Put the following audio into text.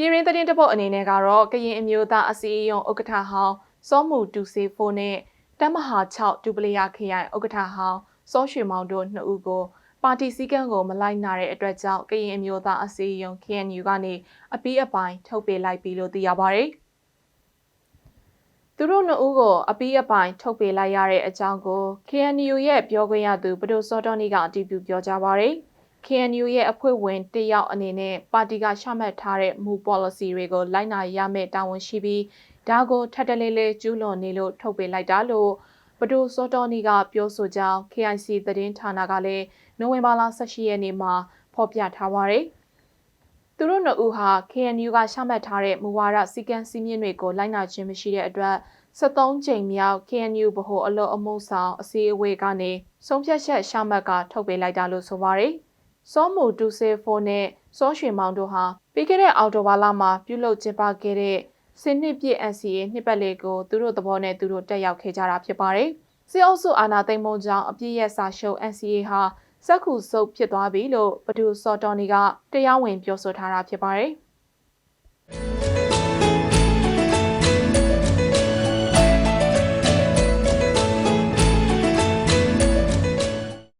ပြည်ရင်းသတင်းတပုတ်အနေနဲ့ကတော့ကရင်အမျိုးသားအစည်းအရုံးဥက္ကဋ္ဌဟောင်းစောမှုတူစေဖိုးနဲ့တမဟာ6ဒူပလီယာခရိုင်ဥက္ကဋ္ဌဟောင်းစောရွှေမောင်တို့နှစ်ဦးကိုပါတီစည်းကမ်းကိုမလိုက်နာတဲ့အတွက်ကြောင့်ကရင်အမျိုးသားအစည်းအရုံး KNU ကနေအပီးအပိုင်းထုတ်ပေးလိုက်ပြီလို့သိရပါဗျ။သူတို့နှစ်ဦးကိုအပီးအပိုင်းထုတ်ပေးလိုက်ရတဲ့အကြောင်းကို KNU ရဲ့ပြောခွင့်ရသူဘဒိုစောတော်နီကအတည်ပြုပြောကြားပါရယ်။ KNU ရဲ့အဖွဲ့ဝင်တယောက်အနေနဲ့ပါတီကချမှတ်ထားတဲ့မူ policy တွေကိုလိုက်နာရမယ့်တာဝန်ရှိပြီးဒါကိုထပ်တလဲလဲကျူးလွန်နေလို့ထုတ်ပေးလိုက်တာလို့ဘဒိုစောတော်နီကပြောဆိုကြောင်း KIC သတင်းဌာနကလည်းနိုဝင်ဘာလ18ရက်နေ့မှာဖော်ပြထားပါရယ်။သူတို့နှစ်ဦးဟာ KNU ကရှမှတ်ထားတဲ့မူဝါဒစီကံစည်းမျဉ်းတွေကိုလိုက်နာခြင်းမရှိတဲ့အတွက်73ချိန်မြောက် KNU ဗဟိုအလို့အမှုဆောင်အစည်းအဝေးကနေဆုံးဖြတ်ချက်ရှမှတ်ကထုတ်ပေးလိုက်တာလို့ဆိုပါရယ်။ စောမူတူဆေဖိုနဲ့စောရွှေမောင်တို့ဟာပြီးခဲ့တဲ့အောက်တိုဘာလမှာပြုလုပ်ကျင်းပခဲ့တဲ့စနစ်ပြည့် NCA နှစ်ပတ်လည်ကိုသူတို့သဘောနဲ့သူတို့တက်ရောက်ခဲ့ကြတာဖြစ်ပါတယ်။စစ်အုပ်စုအာဏာသိမ်းမှုကြောင့်အပြည့်ရဲ့စာရှုပ် NCA ဟာစက်ခုစုပ်ဖြစ်သွားပြီလို့ဘဒူစော်တော်နီကတရားဝင်ပြောဆိုထားတာဖြစ်ပါတယ်။